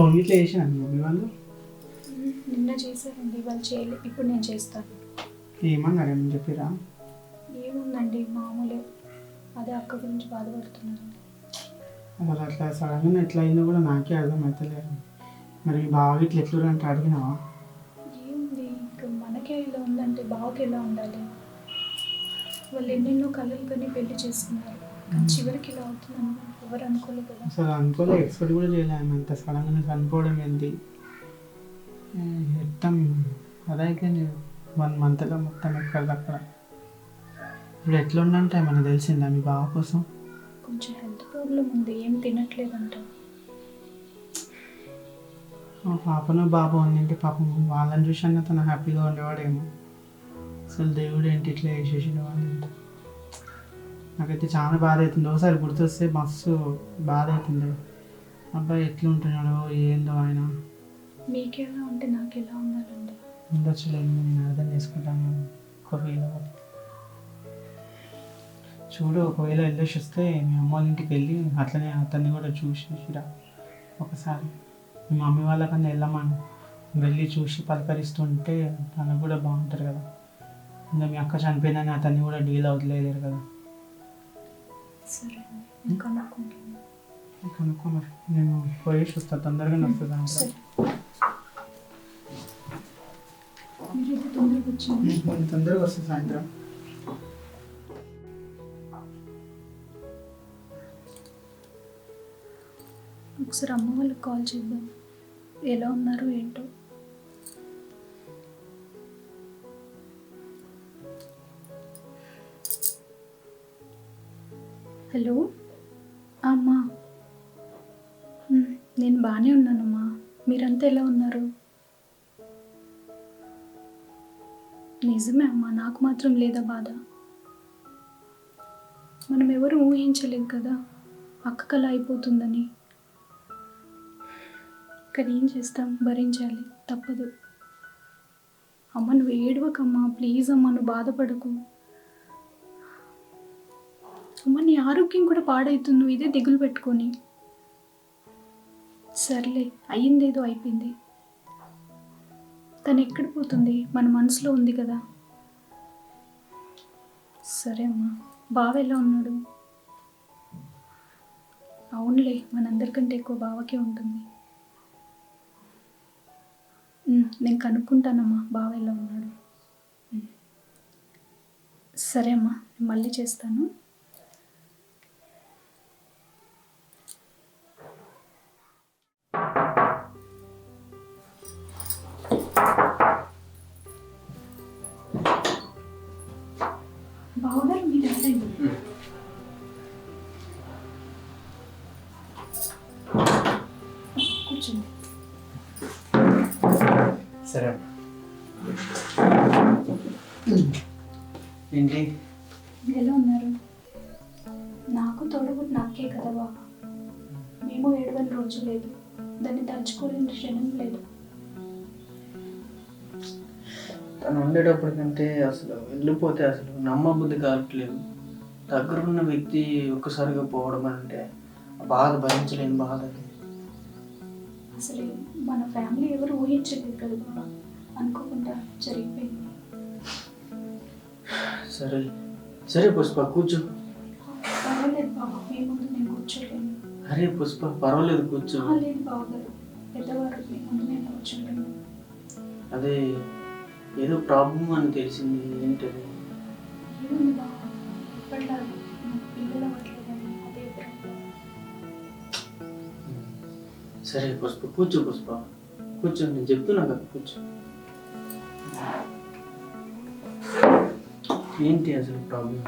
Phone ఇట్లా చేసిన మీ mummy వాళ్ళు? నిన్న చేశారండి వాళ్ళు చేయలేదు ఇప్పుడు నేను చేస్తాను. ఏమన్నారు ఏమని చెప్పిరా? ఏముందండి మామూలే. అదే అక్క గురించి బాధపడుతున్నాను. అసలు అట్లా సడన్గా ఎట్లా అయిందో కూడా నాకే అర్థం అవుతలేదు మరి బావ ఇట్లా ఎట్లా అంటే అడిగినావా? ఏముంది ఇంకా మనకే ఇలా ఉందంటే బావకి ఎలా ఉండాలి? వాళ్ళు ఎన్నెన్నో కళలు కానీ పెళ్ళి చేసుకున్నారు. అసలు అనుకోలే ఎక్స్పెక్ట్ కూడా చేయలేము అంత సడన్గా చనిపోవడం ఏంటి? మొత్తం అదైతే వన్ మంత్లో మొత్తం ఎక్కడ అక్కడ? ఇప్పుడు ఎట్లా ఉండంటే మనకు తెలిసిందా మీ బావ కోసం? కొంచెం హెల్త్ ప్రాబ్లం ఉంది ఏం తినట్లేదంట. ఆ పాపను బాబు ఉండింటే పాపం వాళ్ళని చూసాక తను హ్యాపీగా ఉండేవాడేమో. అసలు దేవుడు ఏంటి ఇట్లా చేసేసిన వాళ్ళు నాకైతే చాలా బాధ అవుతుంది ఒకసారి గుర్తొస్తే మస్తు బాధ అవుతుంది అబ్బాయి ఎట్లా ఉంటున్నాడో ఏందో ఆయన. మీకెలా ఉంటే నాకు ఎలా ఉండాలండి? ఉండొచ్చులేదు నేను అర్థం చేసుకుంటాను. ఒకవేళ చూడు ఒకవేళ వెళ్ళేసి వస్తే మీ అమ్మ వాళ్ళ ఇంటికి వెళ్ళి అట్లనే అతన్ని కూడా చూసేసిరా ఒకసారి మీ మమ్మీ వాళ్ళకన్నా వెళ్ళమని. వెళ్ళి చూసి పలకరిస్తుంటే తనకు కూడా బాగుంటారు కదా. ఇంకా మీ అక్క చనిపోయిందని అతన్ని కూడా డీల్ అవుతలేరు కదా. సరే నేను కనుక్కుంటాను కనుక్కో మరి నేను పోయేసి వస్తాను తొందరగా సరే మీరైతే తొందరగా వచ్చాను నేను తొందరగా వస్తాను సాయంత్రం ఒకసారి అమ్మ వాళ్ళకి కాల్ చేద్దాం. ఎలా ఉన్నారు ఏంటో. హలో? అమ్మా. నేను బాగానే ఉన్నానమ్మా. మీరంతా ఎలా ఉన్నారు? నిజమే అమ్మా నాకు మాత్రం లేదా బాధ? మనం ఎవరు ఊహించలేదు కదా అక్కకలా అయిపోతుందని. కానీ ఏం చేస్తాం? భరించాలి తప్పదు. అమ్మ నువ్వు ఏడవకమ్మా ప్లీజ్ అమ్మ నువ్వు బాధపడకు. అమ్మ నీ ఆరోగ్యం కూడా పాడవుతుంది నువ్వు ఇదే దిగులు పెట్టుకొని. సర్లే అయ్యిందేదో అయిపోయింది. తను ఎక్కడ పోతుంది? మన మనసులో ఉంది కదా. సరే అమ్మా బావ ఎలా ఉన్నాడు? అవునులే మనందరికంటే ఎక్కువ బావకే ఉంటుంది. నేను కనుక్కుంటానమ్మా బావ ఎలా ఉన్నాడు. సరే అమ్మా నేను మళ్ళీ చేస్తాను. కూర్చోండి. సరే. ఏంటి? ఎలా ఉన్నారు? నాకు తోడబుట్టిన నాకే కదా బాబా. మేము ఏడవని రోజు లేదు. దాన్ని తలుచుకోలేని క్షణం లేదు. తను ఉండేటప్పటికంటే అసలు వెళ్ళిపోతే అసలు నమ్మబుద్ధి కావట్లేదు. దగ్గరున్న వ్యక్తి ఒక్కసారిగా పోవడం అంటే బాధ భరించలేని బాధ అది. అసలు మన ఫ్యామిలీ ఎవరు ఊహించలేదు కదా బాబా. అనుకోకుండా జరిగిపోయింది. సరే సరే పుష్ప కూర్చో. పర్వాలేదు బాబా మీ ముందు నేను కూర్చోలేను. అరే పుష్ప పర్వాలేదు కూర్చో. లేదు బావగారు పెద్దవారు మీ ముందు నేను కూర్చోలేను. అదే ఏదో ప్రాబ్లం అని తెలిసింది ఏంటది? ఏముంది బాబా? ఇప్పటిలాగా పిల్లలు సరే పుష్ప కూర్చో పుష్ప కూర్చో నేను చెప్తున్నా కదా కూర్చో. ఏంటి అసలు ప్రాబ్లం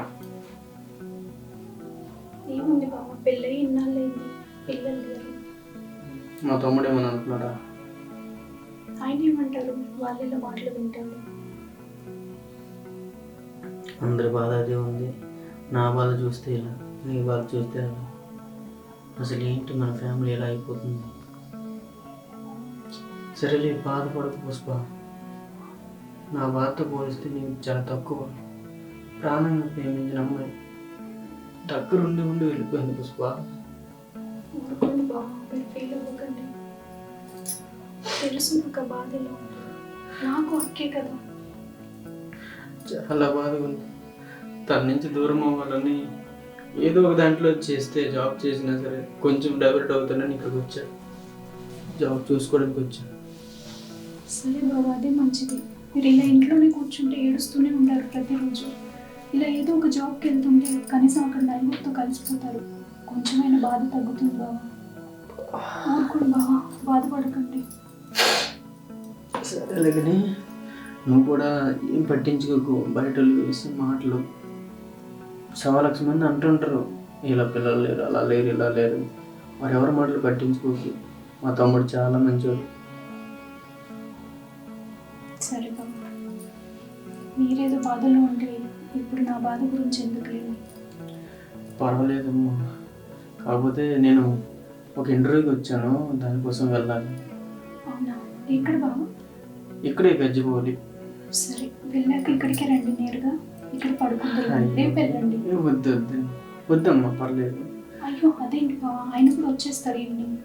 ఏముంది బాబా పెళ్ళయి ఇన్నాళ్ళైంది పిల్లలు లేరు. మా తమ్ముడు ఏమని అనుకున్నాడా ఆయన ఏమంటారు? వాళ్ళ మాటలు వింటారు. అందరి బాధ అదే ఉంది. నా బాధ చూస్తే ఇలా నీ బాధ చూస్తే అలా అసలు ఏంటి మన ఫ్యామిలీ ఎలా అయిపోతుంది? సరేలే బాధపడకు పుష్ప. నా బాధతో పోలిస్తే నీకు చాలా తక్కువ. ప్రాణంగా ప్రేమించిన అమ్మాయి. దగ్గరుండి ఉండి వెళ్ళిపోయింది పుష్ప. తెలుసు నాకు అక్కే కదా. చాలా బాధగా ఉంది. తన నుంచి దూరం అవ్వాలని ఏదో ఒక దాంట్లో చేస్తే జాబ్ చేసినా సరే కొంచెం డైవర్ట్ అవుతానని ఇక్కడికి వచ్చా. జాబ్ చూసుకోవడానికి వచ్చా. సరే బాబా అదే మంచిది. మీరు ఇలా ఇంట్లోనే కూర్చుంటే ఏడుస్తూనే ఉంటారు ప్రతిరోజు. ఇలా ఏదో ఒక జాబ్కి వెళ్తుంటే కనీసం అక్కడ నలుగురితో కలిసిపోతారు. కొంచెమైనా బాధ తగ్గుతుంది బాబా. ఊరుకోండి బాబా బాధపడకండి. సరేలే నువ్వు కూడా ఏం పట్టించుకోకు. బయట వాళ్ళు వేసే మాటలు సవా లక్ష మంది అంటుంటారు. ఇలా పిల్లలు లేరు అలా లేరు ఇలా లేరు మరి ఎవరి మాటలు పట్టించుకోకు. మా తమ్ముడు చాలా మంచివాడు సరే బాబా మీరేదో బాధలో ఉంటే ఇప్పుడు నా బాధ గురించి ఎందుకు లేదు? పర్వాలేదమ్మా కాకపోతే నేను ఒక ఇంటర్వ్యూకి వచ్చాను దానికోసం వెళ్ళాలి. అవునా? ఎక్కడ బాబా? ఇక్కడే గజ్జిపోవాలి సరే వెళ్ళాక ఇక్కడికే రండి నేరుగా. ఇక్కడ పడుకుంటారు రేపు వెళ్ళండి. వద్దు వద్దు. వద్దమ్మా పర్లేదు. అయ్యో అదేంటి బాబా? ఆయన కూడా వచ్చేస్తారు ఈవినింగ్.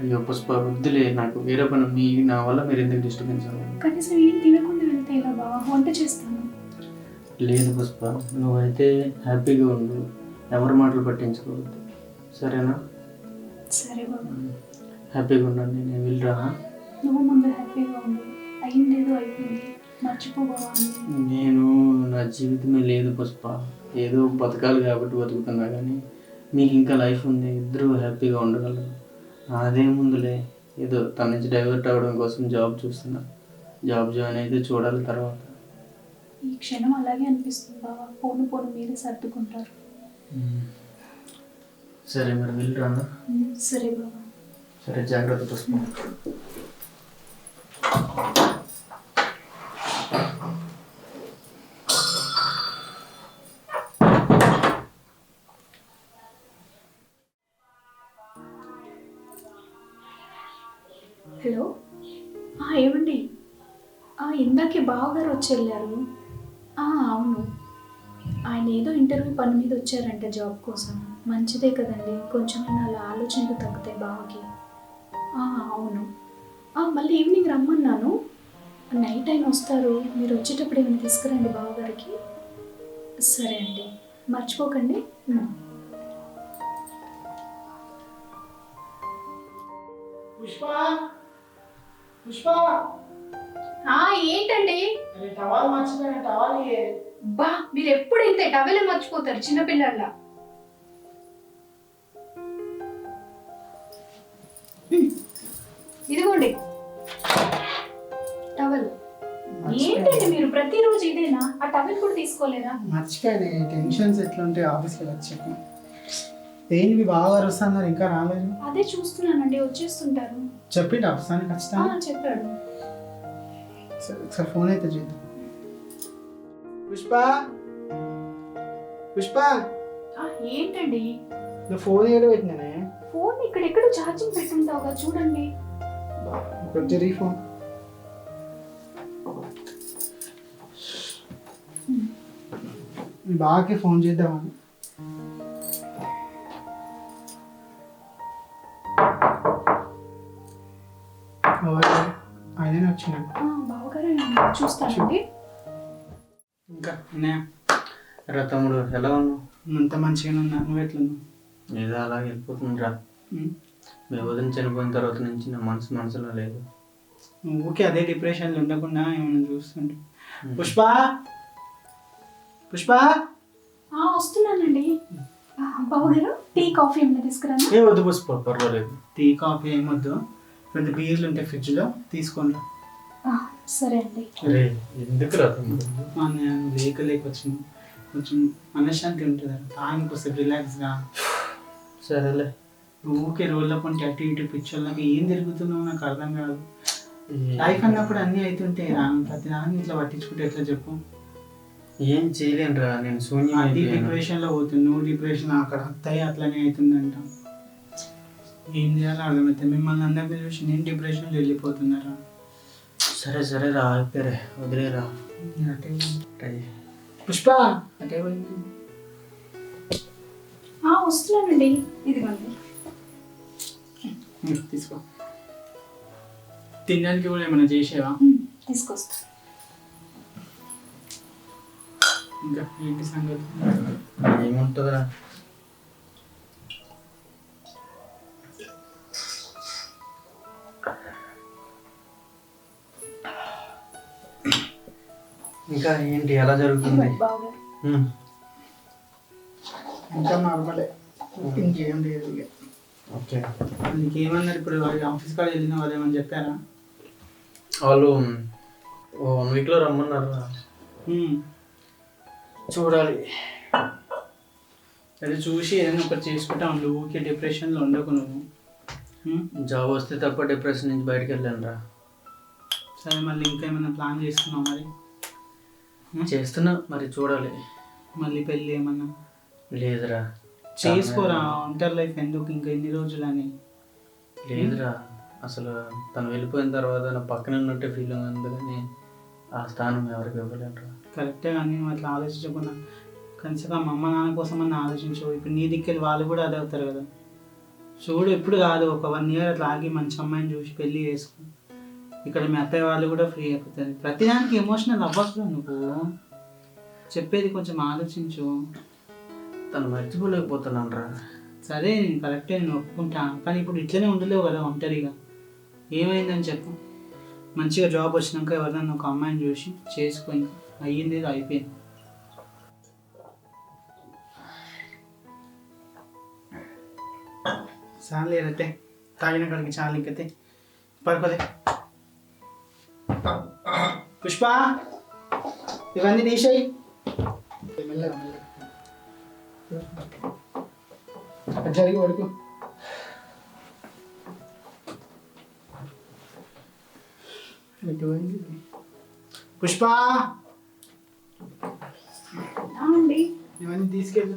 అయ్యో పుష్ప వద్దులే నాకు వేరే పని మీ నా వల్ల మీరు ఎందుకు డిస్టర్బెన్స్ అవ్వాలి కనీసం ఏం తినకుండా వెళ్తే ఇలా బాబా వంట చేస్తాను. లేదు పుష్ప నువ్వైతే హ్యాపీగా ఉండు. ఎవరి మాటలు పట్టించుకోవద్దు. సరేనా? సరే బాబా. హ్యాపీగా ఉండండి నేను వెళ్ళరా నువ్వు ముందు హ్యాపీగా ఉండు. అయిపోయింది. నేను నా జీవితమే లేదు పుష్ప. ఏదో బతకాలి కాబట్టి బతుకుతున్నా కానీ మీకు ఇంకా లైఫ్ ఉంది. ఇద్దరు హ్యాపీగా ఉండగలరు. అదే ముందులే. ఏదో తన నుంచి డైవర్ట్ అవ్వడం కోసం జాబ్ చూస్తున్నా. జాబ్ జాయిన్ అయితే చూడాలి తర్వాత. ఈ క్షణం అలాగే అనిపిస్తుంది బాబా పోను పోను మీరే సర్దుకుంటారు. సరే మరి వెళ్ళరా సరే బాబా సరే జాగ్రత్త పుష్ప హలో? ఏమండి? ఇందాకే బావగారు వచ్చి వెళ్ళారు. అవును. ఆయన ఏదో ఇంటర్వ్యూ పని మీద వచ్చారంట జాబ్ కోసం. మంచిదే కదండి. కొంచెమైనా అలా ఆలోచనలు తగ్గుతాయి బావకి. అవును. మళ్ళీ ఈవినింగ్ రమ్మన్నాను. నైట్ ఆయన వస్తారు. మీరు వచ్చేటప్పుడు ఏమైనా తీసుకురండి బావగారికి. సరే అండి. మర్చిపోకండి. పుష్ప? పుష్ప? ఆ, ఏంటండి? అరే టవాల్ మర్చిపోయిన టవాల్. బా మీరు ఎప్పుడు ఇంతే టవెల్ మర్చిపోతారు చిన్నపిల్లల ఇదిగోండి. టవల్. ఏంటండి మీరు? ప్రతిరోజు ఇదేనా? ఆ టవెల్ కూడా తీసుకోలేరా మర్చిపోయాను. టెన్షన్స్ ఎట్లుంటే ఆఫీస్కి వచ్చాక ఏంటి బావగారు వస్తున్నారు ఇంకా రాలేదు? అదే చూస్తున్నానండి వచ్చేస్తుంటారు. చెప్పిండు వస్తాను ఖచ్చితంగా. చెప్పాడు. సరే ఫోన్ అయితే చేద్దాం. పుష్ప? పుష్ప? ఏంటండి? నువ్వు ఫోన్ ఏడు పెట్టినానే? ఫోన్ ఇక్కడెక్కడ ఛార్జింగ్ పెట్టుంటావుగా? చూడండి. కొంచెం రీ ఫోన్. బావకి ఫోన్ చేద్దామని. ఎవరు? ఆయననే వచ్చినాడు. ఆ, బావగారు చూస్తానండి ఇంకా అన్నయ్య రా తమ్ముడు ఎలా ఉన్నావు? అంత మంచిగానే ఉన్నా నువ్వు ఎట్లున్నావు ఏదో అలా వెళ్ళిపోతుంది రా. మీ వదిన చనిపోయిన తర్వాత నుంచి నా మనసు మనసులో లేదు. ఊకే అదే డిప్రెషన్లో ఉండకుండా ఏమైనా చూస్తుంటే. పుష్ప! పుష్ప! ఆ, వస్తున్నానండి. ఆ, బావగారు టీ కాఫీ ఏమైనా తీసుకురానా? ఏ వద్దు పుష్ప పర్వాలేదు. టీ కాఫీ ఏమొద్దు రెండు బీర్లు ఉంటాయి ఫ్రిడ్జ్లో తీసుకోండి. సరే అండి. రే ఎందుకు రా తమ్ముడు నేను లేక లేక వచ్చిన కొంచెం మనశ్శాంతి ఉంటుంది తాగికి వస్తే రిలాక్స్గా. సరేలే. ఊకే రోడ్ల పంటే అటు ఇటు పిచ్చోళ్ళకి ఏం తిరుగుతున్నావు నాకు అర్థం కాదు. ఏ- లైఫ్ అన్నప్పుడు అన్నీ అవుతుంటాయి రా ప్రతి దాన్ని ఇట్లా పట్టించుకుంటే ఎట్లా చెప్పు? ఏం చేయలేను రా నేను శూన్యం అది అయిపోయాను. డిప్రెషన్లో పోతుంది నువ్వు డిప్రెషన్ అక్కడ అత్తయ్య అట్లనే అవుతుందంట. ఏం చేయాలో అర్థమవుతుంది మిమ్మల్ని అందరినీ చూసి నేను డిప్రెషన్లో వెళ్ళిపోతున్నారా? సరే సరే రా అయిపోయారే వదిలేరా. అటే పోయింది. ట్రై పుష్ప! అటే పోయింది ఆ, వస్తున్నానండి. ఇదిగోండి. ఉమ్, తీసుకో. తినడానికి కూడా ఏమైనా చేసేవా? ఉమ్, తీసుకొస్తా. ఇంకా ఏంటి సంగతి? ఏముంటుందిరా? ఇంకా ఏంటి ఎలా జరుగుతుంది. ఇంకా నార్మలే. ఇంకేం లేదు ఓకే. నీకేమన్నారు ఇప్పుడు ఆఫీస్ కాడ వెళ్ళిన వాళ్ళు ఏమని చెప్పారా? వాళ్ళు ఓ వన్ వీక్లో రమ్మన్నారు. చూడాలి. అది చూసి ఏదైనా ఒకటి చేసుకుంటా ఉండు ఊరికే డిప్రెషన్లో ఉండకు నువ్వు. జాబ్ వస్తే తప్ప డిప్రెషన్ నుంచి బయటకు వెళ్ళాను రా సరే మళ్ళీ ఇంకా ఏమైనా ప్లాన్ చేస్తున్నావు మరి? చేస్తున్నా మరి చూడాలి. మళ్ళీ పెళ్ళి ఏమన్నా? లేదురా. చేసుకోరా? ఒంటరి లైఫ్ ఎందుకు? ఇంకా ఎన్ని రోజులని? లేదురా. అసలు తను వెళ్ళిపోయిన తర్వాత నా పక్కన ఉన్నట్టే ఫీల్ ఉంది. కానీ ఆ స్థానం ఎవరికి ఇవ్వలేనురా. కరెక్టే కానీ అట్లా ఆలోచించకుండా కనీసం మా అమ్మ నాన్న కోసం అని ఆలోచించు ఇప్పుడు నీ దిక్కెళ్ళి వాళ్ళు కూడా అదే అవుతారు కదా. చూడు ఎప్పుడు కాదు. ఒక వన్ ఇయర్ అట్లా ఆగి మంచి అమ్మాయిని చూసి పెళ్ళి చేసుకో. ఇక్కడ మీ అత్తయ్య వాళ్ళు కూడా ఫ్రీ అయిపోతారు. ప్రతిదానికి ఎమోషనల్ అవ్వకు నువ్వు. చెప్పేది కొంచెం ఆలోచించు. తను మర్చిపోలేకపోతున్నాను రా. సరే నేను కరెక్టే నేను ఒప్పుకుంటా. కానీ ఇప్పుడు ఇట్లనే ఉండలేవు కదా ఒంటరిగా. ఏమైందని చెప్పు. మంచిగా జాబ్ వచ్చినాక ఎవరినైనా ఒక అమ్మాయిని చూసి చేసుకో ఇంకా. అయ్యింది అయిపోయింది. చాలు లేదైతే తాగిన కాడికి చాలు ఇంకైతే పడుకోలే పుష్ప ఇవన్నీ తీసేయి. మెల్లగా మెల్లగా అక్కడ జరిగి పడుకో. ఎటువంటి పుష్ప! అండి ఇవన్నీ తీసుకెళ్ళు.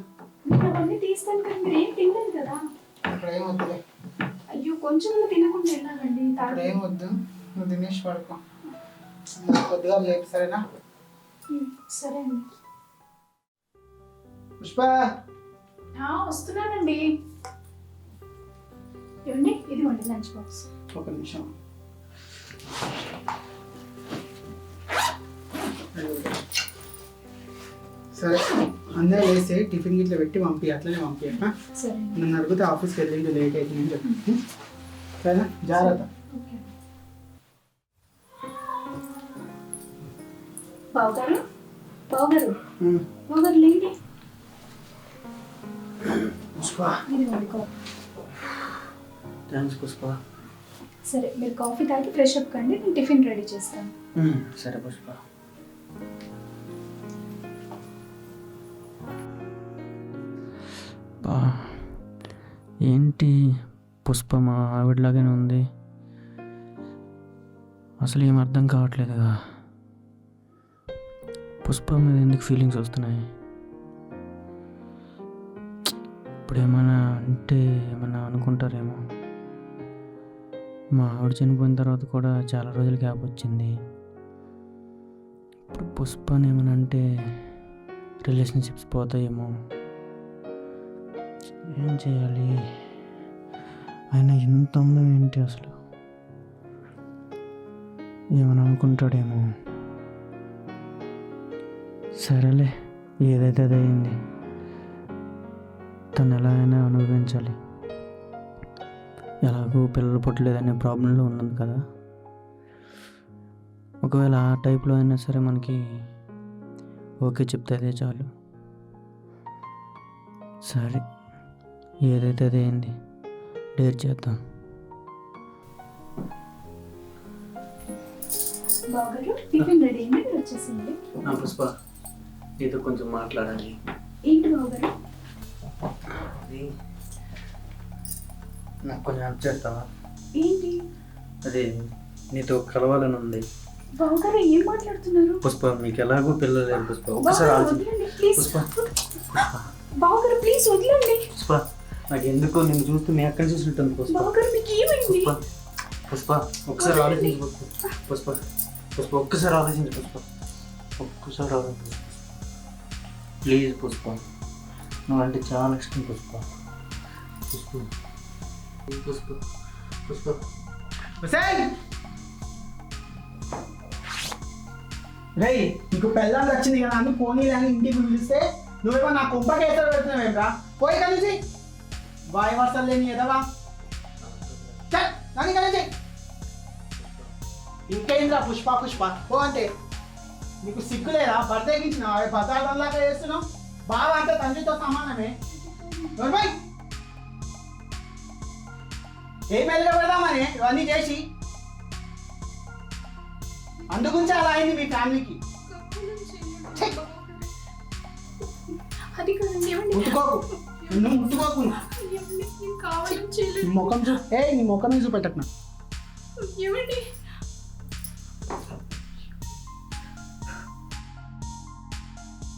అవన్నీ తీస్తాను కానీ మీరు ఏం తినలేదు కదా? అక్కడ ఏం వద్దులే అయ్యో కొంచెం తినకుండా వెళ్ళాలండి ఏం వద్దు. నువ్వు తినేసి పడుకో. కొద్దిగా లేపు సరేనా? సరే అండి. పుష్ప? వస్తున్నానండి. ఏమండి? ఇదిగోండి లంచ్ బాక్స్. ఒక నిమిషం. సరే అందరూ వేసి టిఫిన్ గిట్ల పెట్టి పంపి అట్లనే పంపి నన్ను అడిగితే ఆఫీస్కి వెళ్ళి లేట్ అవుతుందని చెప్పి. సరేనా? జాగ్రత్త. బావగారు బావగారు. బావగారు లేండి. థ్యాంక్స్ పుష్ప. సరే మీరు కాఫీ తాగి ఫ్రెష్ అప్ కండి నేను టిఫిన్ రెడీ చేస్తాను. సరే పుష్ప. బా ఏంటి పుష్ప మా ఆవిడలాగానే ఉంది? అసలు ఏం అర్థం కావట్లేదుగా. పుష్ప మీద ఎందుకు ఫీలింగ్స్ వస్తున్నాయి? ఇప్పుడు ఏమైనా అంటే ఏమైనా అనుకుంటారేమో. మా ఆవిడ చనిపోయిన తర్వాత కూడా చాలా రోజులు గ్యాప్ వచ్చింది. ఇప్పుడు పుష్పని ఏమైనా అంటే రిలేషన్షిప్స్ పోతాయేమో. ఏం చేయాలి? ఆయన ఎంత అందం ఏంటి అసలు? ఏమైనా అనుకుంటాడేమో. సరేలే ఏదైతే అది అయింది తను ఎలా అయినా అనుభవించాలి. ఎలాగో పిల్లలు పుట్టలేదనే ప్రాబ్లంలో ఉన్నది కదా. ఒకవేళ ఆ టైప్లో అయినా సరే మనకి ఓకే చెప్తే అదే చాలు. సరే ఏదైతే అదే అయింది డేర్ చేద్దాం. బావగారు టిఫిన్ రెడీ అయింది? వచ్చేసింది. పుష్ప. నీతో కొంచెం మాట్లాడాలి. ఏంటి నాకు కొంచెం హెల్ప్ చేస్తావా? ఏంటి? అదే నీతో కలవాలని ఉంది. బావగారు ఏం మాట్లాడుతున్నారు? పుష్ప మీకు ఎలాగో పిల్లలు లేరు పుష్ప. ఒక్కసారి బావగారు ఆలోచించు. వదలండి ప్లీజ్ పుష్ప. బావగారు ప్లీజ్ వదలండి. పుష్ప నాకు ఎందుకో నేను చూస్తూ మీ అక్కడ చూసినట్టుంది పుష్ప. బావగారు మీకు ఏమైంది? పుష్ప పుష్ప ఒక్కసారి ఆలోచించు పుష్ప. పుష్ప పుష్ప ఒక్కసారి ఆలోచించు పుష్ప. ఒక్కసారి ఆలోచించు. ప్లీజ్ పుష్ప. నువ్వంటే చాలా ఇష్టం పుష్ప. పుష్ప. పుష్ప. పుష్ప. రే నీకు పెళ్ళాం వచ్చింది కదా అందుకు పోనీ అని ఇంటికి పిలిస్తే నువ్వేమో నా కుంపకి ఎసరు పెడుతున్నావేమ్రా పోయి కలిసి. బాయ్ వర్షాలు లేని ఎదవా? చల్ నన్ను కలిసి. ఇంకేంద్రా పుష్ప పుష్ప? ఓ అంటే. నీకు సిగ్గులేదా బర్తెగించిన పదార్థంలాగా చేస్తున్నావు? బావ అంటే తండ్రితో సమానమే. ఏం మెల్లగా పెడదామని ఇవన్నీ చేసి. అందుగురించి అలా అయింది మీ ఫ్యామిలీకి. ముట్టుకోకు. నువ్వు ముఖం చూ ఏ నీ ముఖం చూపెట్టకు నాకు